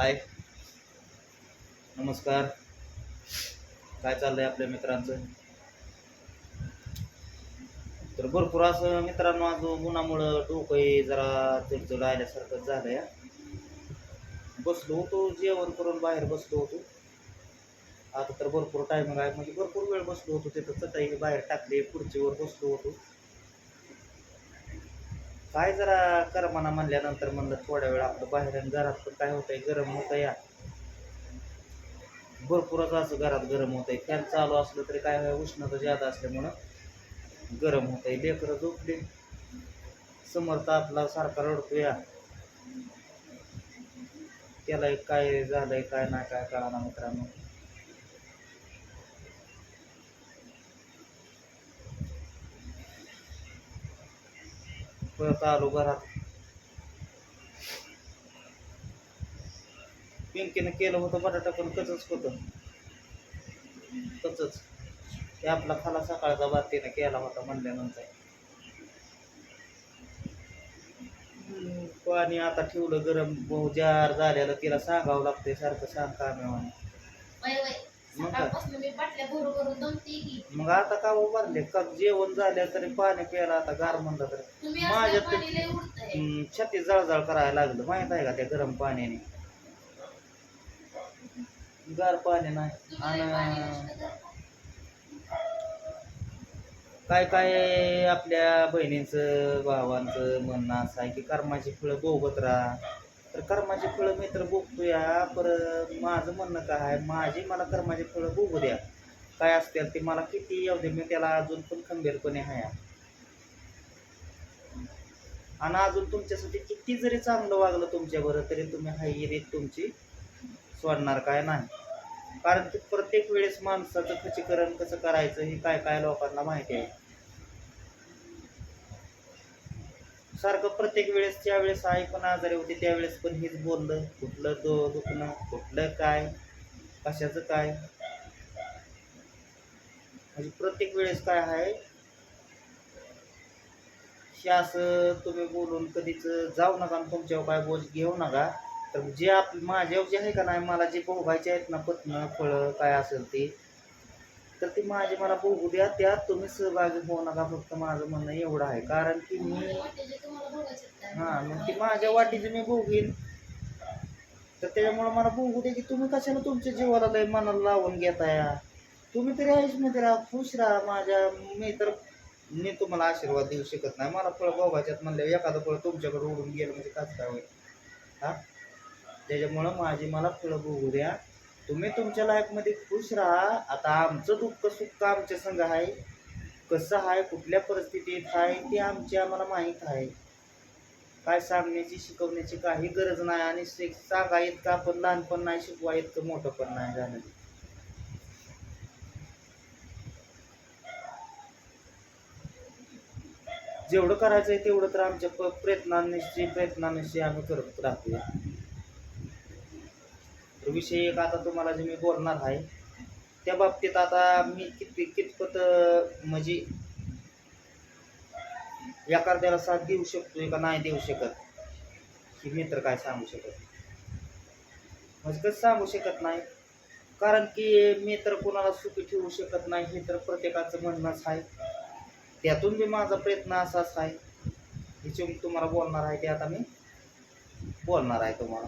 हाय. नमस्कार. काय चाललंय आपल्या मित्रांचं? तर भरपूर असं मित्रांनो आज उन्हामुळं डोकं जरा चडचड आल्यासारखं झालंय. बसलो होतो जेवण करून बाहेर बसलो होतो. आता तर भरपूर टायमिंग आहे म्हणजे भरपूर वेळ बसलो होतो तिथं चटाई बाहेर टाकली खुर्चीवर बसलो होतो. काय जरा करमाना म्हणल्यानंतर म्हणलं थोड्या वेळ आपलं बाहेर आणि घरात पण काय होतंय? गरम होतं या. भरपूरच असं घरात गरम होतंय. फॅन चालू असलं तरी काय आहे, उष्णता जादा असल्यामुळं गरम होतंय. लेकरं झोपले. समर्थ आपला सारखा रडतो या. त्याला एक काय झालंय काय नाही काय कळाना मित्रांनो. परत आलो घरात. पिंकीनं केलं होतं बटाटा पण कचच होतं. कसंच ते आपला खाला सकाळचा भात तिनं केला होता म्हणल्यानंतर. पाणी आता ठेवलं गरम बहु जार झालेलं तिला सांगावं लागतंय सारखं सांग का म्हणून. सकाळपासून मी बाटल्या भरू भरून दमते की. मग आता का उभारले? का जेवण झालं तरी पाणी प्यायला आता गार म्हणलं तर. तुम्ही माझ्या असलं पाणी लय उडतंय. हम्म, छाती जळजळ करायला लागलं. माहीत आहे का त्या गरम पाण्याने? गार पाणी नाही. तुम्ही लय पाणी आणि नष्ट करता. काय काय आपल्या बहिणींचं भावांचं म्हणणं असं आहे की कर्माची फळं भोगत राहा. तर कर्माची फळं मी तर भोगतो या माझं म्हणणं काय आहे माझी मला कर्माची फळं भोगू द्या. काय असतील ते मला किती येऊ दे मी त्याला अजून पण खंबीरपणे आहे आणि अजून तुमच्यासाठी किती जरी चांगलं वागलं तुमच्याबरोबर तरी तुम्ही हाई रीत तुमची सोडणार काय नाही. कारण की प्रत्येक वेळेस माणसाचं खचीकरण कसं करायचं हे काय काय लोकांना माहिती आहे. सारखं प्रत्येक वेळेस ज्या वेळेस आई पण आजारी होती त्यावेळेस पण हेच बोललं कुठलं दो दुखणं कुठलं काय कशाचं काय. म्हणजे प्रत्येक वेळेस काय आहे हे असं तुम्ही बोलून कधीच जाऊ नका आणि तुमच्यावर काय बोल घेऊ नका. तर जे आप माझ्यावर जे आहे का नाही मला जे भोगायचे आहेत ना पत्न फळं काय असेल ते तर ती माझी मला बघू द्या त्यात तुम्ही सहभागी होऊ नका फक्त माझं म्हणणं एवढं आहे. कारण की मी हां मग ती माझ्या वाटीचं मी बघीन. तर त्याच्यामुळं मला बघू दे की तुम्ही कशाला तुमच्या जीवाला लय मनाला लावून घेताय? तुम्ही तरी आयुषमध्ये राहा खुश राहा. माझ्या मी तर मी तुम्हाला आशीर्वाद देऊ शकत नाही. मला फळ भोगायच्यात म्हणलं एखादं फळ तुमच्याकडे उडून गेलं म्हणजे कसं काय होईल? हा? त्याच्यामुळं माझी मला फळं बघू द्या. तुम्ही तुमच्या लाईफमध्ये खुश राहा. आता आमचं दुःख सुख आमच्या संग आहे. कसं आहे कुठल्या परिस्थितीत आहे ते आमची आम्हाला माहीत आहे. काय सांगण्याची शिकवण्याची काही गरज नाही आणि शिक- सांगा इतकं आपण लहानपण नाही शिकवा इतकं मोठं पण नाही झालं. जेवढं करायचं आहे तेवढं तर आमच्या प- प्रयत्नांशी आम्ही करत राहतो विषय एक आता तुम्हाला जे मी बोलणार आहे त्या बाबतीत आता मी किती कितपत म्हणजे एखाद्याला साथ देऊ शकतोय का नाही देऊ शकत हे मी तर काय सांगू शकत म्हणजे कसं सांगू शकत नाही? कारण की मी तर कोणाला सुखी ठेवू शकत नाही हे तर प्रत्येकाचं म्हणणंच आहे. त्यातून बी माझा प्रयत्न असाच आहे. हिचे मी तुम्हाला बोलणार आहे ते आता मी बोलणार आहे तुम्हाला.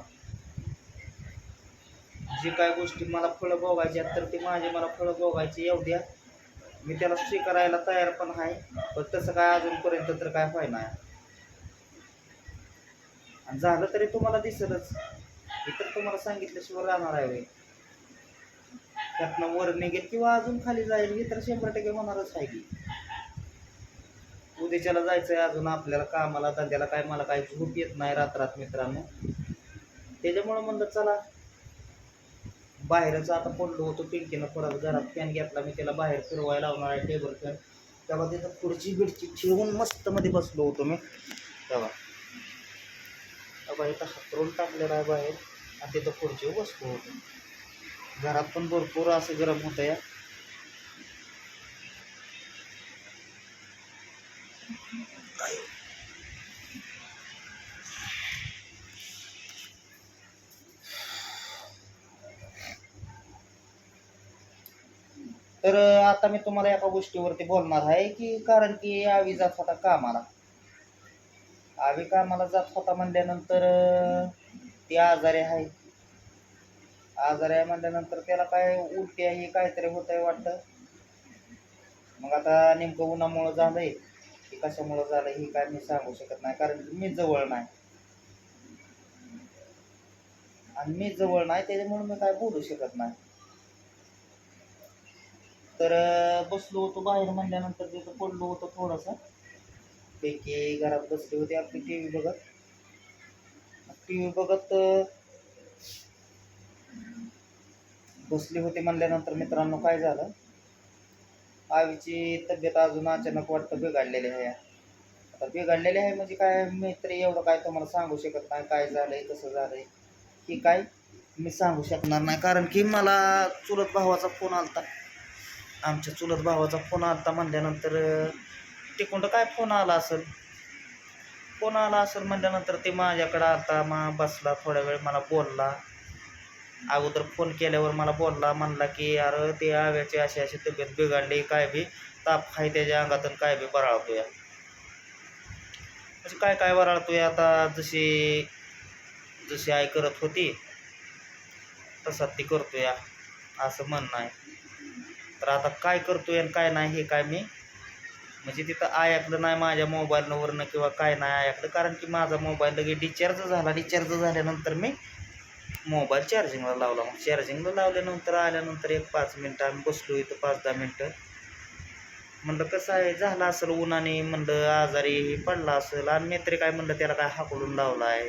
जे काय गोष्टी मला फळं भोगायच्या आहेत तर ते माझे मला फळं भोगायची येऊ द्या मी त्याला स्वीकारायला तयार पण आहे पण तसं काय अजूनपर्यंत तर काय व्हायना आणि झालं तरी तुम्हाला दिसेलच. इतर तुम्हाला सांगितल्याशिवाय राहणार आहे त्यातनं वर निघेल किंवा अजून खाली जाईल हे तर शंभर टक्के होणारच आहे की. उद्याच्याला जायचं आहे अजून आपल्याला कामाला धंद्याला काय मला काय झोप येत नाही रात्रात मित्रांनो. त्याच्यामुळं म्हणलं चला बाहेरच आता पडलो होतो पिंकीनं परत घरात फॅन घेतला मी त्याला बाहेर फिरवायला लावणार आहे टेबल फॅन तेव्हा तिथं खुर्ची बिडची ठेवून मस्त मध्ये बसलो होतो मी. तेव्हा. तेव्हा इथं हातरून टाकलेला आहे बाहेर आणि तिथं खुर्चीवर बसलो होतो. घरात पण भरपूर असं गरम होतं या. तर आता मी तुम्हाला एका गोष्टीवरती बोलणार आहे की कारण की आवी जात होता कामाला. आवी कामाला जात होता म्हणल्यानंतर ती आजारी आहे. आजारी आहे म्हणल्यानंतर त्याला काय उलटी आहे काहीतरी होत आहे वाटतं. मग आता नेमकं उन्हामुळं झालंय. की कशामुळं झालं हे काय मी सांगू शकत नाही कारण मी जवळ नाही. आणि मी जवळ नाही त्याच्यामुळे मी काय बोलू शकत नाही. तर बसलो होतो बाहेर म्हणल्यानंतर तिथं पडलो होतो थोडंसं. पैकी घरात बसली होती आपली टी व्ही बघत. टी व्ही बघत बसले बसली होती म्हणल्यानंतर मित्रांनो काय झालं? आवीची तब्येत अजून अचानक वाटतं बिघडलेली आहे. आता बिघडलेली आहे म्हणजे काय मित्र एवढं काय तुम्हाला सांगू शकत नाही काय झालंय कसं झालंय की काय मी सांगू शकणार नाही. कारण की मला चुलत भावाचा फोन आलता. आमच्या चुलत भावाचा फोन आलता म्हणल्यानंतर अं, तिकडं काय फोन आला असेल? फोन आला असेल म्हणल्यानंतर ते माझ्याकडं आता मग बसला थोडा वेळ मला बोलला. अगोदर फोन केल्यावर मला बोलला म्हणला की अरे ते आव्याची अशी अशी तब्येत बिघडली काय बी ताप आहे त्याच्या अंगातून काय बी बराळतो या म्हणजे काय काय बराळतोय? आता जशी जशी आई करत होती तसा ती करतो या असं म्हणणं आहे. तर आता काय करतोय आणि काय नाही हे काय मी म्हणजे तिथं ऐकलं नाही माझ्या मोबाईलवरनं किंवा काय नाही ऐकलं कारण की माझा मोबाईल लगेच डिचार्ज झाला. डिचार्ज झाल्यानंतर मी मोबाईल चार्जिंगला लावला. मग चार्जिंगला लावल्यानंतर आल्यानंतर एक पाच मिनटं आम्ही बसलो इथं पाच दहा मिनटं. म्हणलं कसं आहे? झालं असेल उन्हाने म्हणलं आजारी पडला असेल. आणि मी तरी काय म्हणलं त्याला काय हाकलून लावला आहे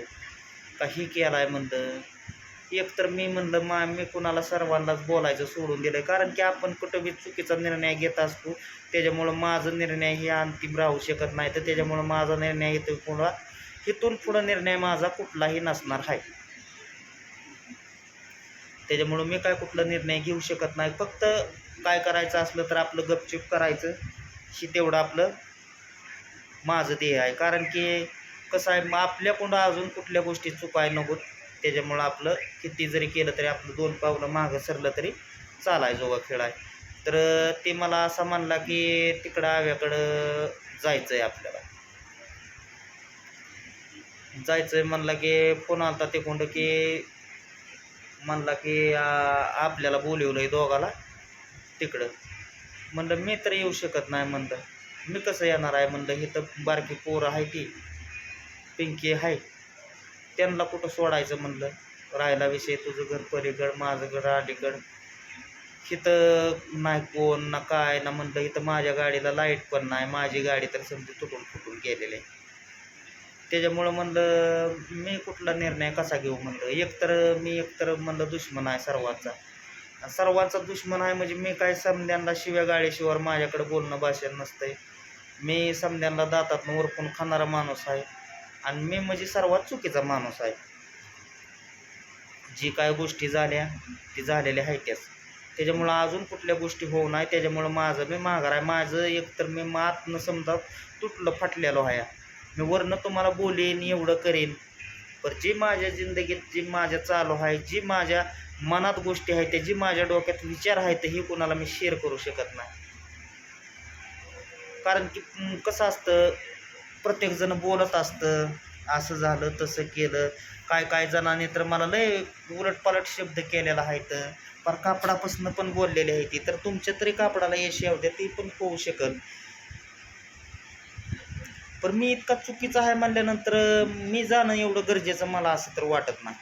का ही केला आहे म्हणलं? एकतर मी म्हणलं मा मी कुणाला सर्वांनाच बोलायचं सोडून दिलं कारण की आपण कुठं बी चुकीचा निर्णय घेत असतो त्याच्यामुळं माझा निर्णय हे अंतिम राहू शकत नाही. तर त्याच्यामुळं माझा निर्णय इथं पुन्हा इथून पुढं निर्णय माझा कुठलाही नसणार आहे. त्याच्यामुळं मी काय कुठला निर्णय घेऊ शकत नाही. फक्त काय करायचं असलं तर आपलं गपचूप करायचं. ही तेवढं आपलं माझं ध्येय आहे. कारण की कसं आहे मग आपल्याकडं अजून कुठल्या गोष्टी चुकाय नको त्याच्यामुळं आपलं किती जरी केलं तरी आपलं दोन पावलं मागं सरलं तरी चालाय जोगा खेळ आहे. तर ते मला असं म्हणला की तिकडं आव्याकडं जायचं आहे आपल्याला. जायचं आहे म्हणला की फोन आलता ते कोण की म्हणला की आपल्याला बोलवलं आहे दोघाला तिकडं. म्हणलं मी तर येऊ शकत नाही म्हणलं. मी कसं येणार आहे म्हणलं हे तर बारकी पोरं आहे ती. पिंकी आहे. त्यांना कुठं सोडायचं म्हणलं? राहायला विषय तुझं घर पलीकड माझं घर अलीकड. इथं नाही कोण ना काय ना म्हणलं इथं माझ्या गाडीला लाइट पण नाही. माझी गाडी तर समजा तुटून फुटून गेलेली आहे. त्याच्यामुळं म्हणलं मी कुठला निर्णय कसा घेऊ म्हणलं? एकतर मी एकतर म्हणलं दुश्मन आहे सर्वांचा. सर्वांचा दुश्मन आहे म्हणजे मी काय समध्यांना शिव्या गाडीशिवाय माझ्याकडे बोलणं भाषण नसतंय. मी समध्यांना दातातनं वरपून खाणारा माणूस आहे. आणि मी म्हणजे सर्वात चुकीचा माणूस आहे. जी काय गोष्टी झाल्या ती झालेल्या आहेत त्याच. त्याच्यामुळं अजून कुठल्या गोष्टी होऊ नाही त्याच्यामुळं माझं मी माघार आहे. माझं एकतर मी मातनं समजा तुटलं फाटलेलो आहे. मी वरनं तुम्हाला बोलेन एवढं करेन. पण जी माझ्या जिंदगीत जी माझ्या चालू आहे जी माझ्या मनात गोष्टी आहेत त्या जी माझ्या डोक्यात विचार आहेत हे कोणाला मी शेअर करू शकत नाही. कारण की कसं असतं प्रत्येकजण बोलत असतं. असं झालं तसं केलं. काय काय जणांनी तर मला लय उलटपालट शब्द केलेला आहेत. पर कापडापासून पण बोललेले आहे ती. तर तुमच्या तरी कापडाला यश येऊ द्या ती पण होऊ शकल. पण मी इतका चुकीचा आहे म्हणल्यानंतर मी जाणं एवढं गरजेचं मला असं तर वाटत नाही.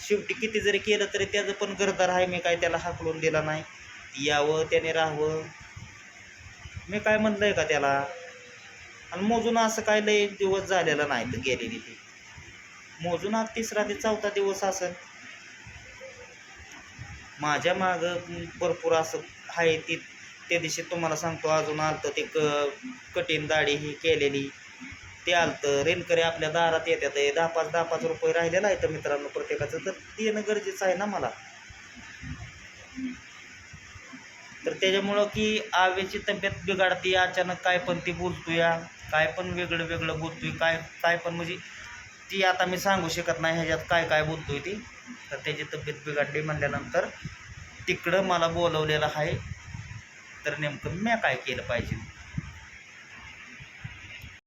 शेवटी किती जरी केलं तरी त्याचं पण घरदार आहे मी काय त्याला हाकलून दिला नाही. यावं त्याने राहावं. मी काय म्हणलंय का त्याला? आणि मोजून असं काय लय दिवस झालेला नाही तर गेलेली ती. मोजून हा तिसरा ते चौथा दिवस असेल. माझ्या माग भरपूर असं आहे ती. त्या दिवशी तुम्हाला सांगतो अजून आलतं ते क कठीण दाढी ही केलेली. ते आलतं रेनकरे आपल्या दारात येतात दहा पाच दहा पाच रुपये राहिलेलं आहे तर मित्रांनो प्रत्येकाचं तर देणं गरजेचं आहे ना मला तर त्याच्यामुळं की आवेची तब्येत बिघडते अचानक काय पण ती बोलतोय काय पण वेगळं वेगळं बोलतोय काय काय पण म्हणजे ती आता मी सांगू शकत नाही ह्याच्यात काय काय बोलतोय ती. तर त्याची तब्येत बिघडली म्हणल्यानंतर तिकडं मला बोलवलेलं आहे तर नेमकं म्या काय केलं पाहिजे?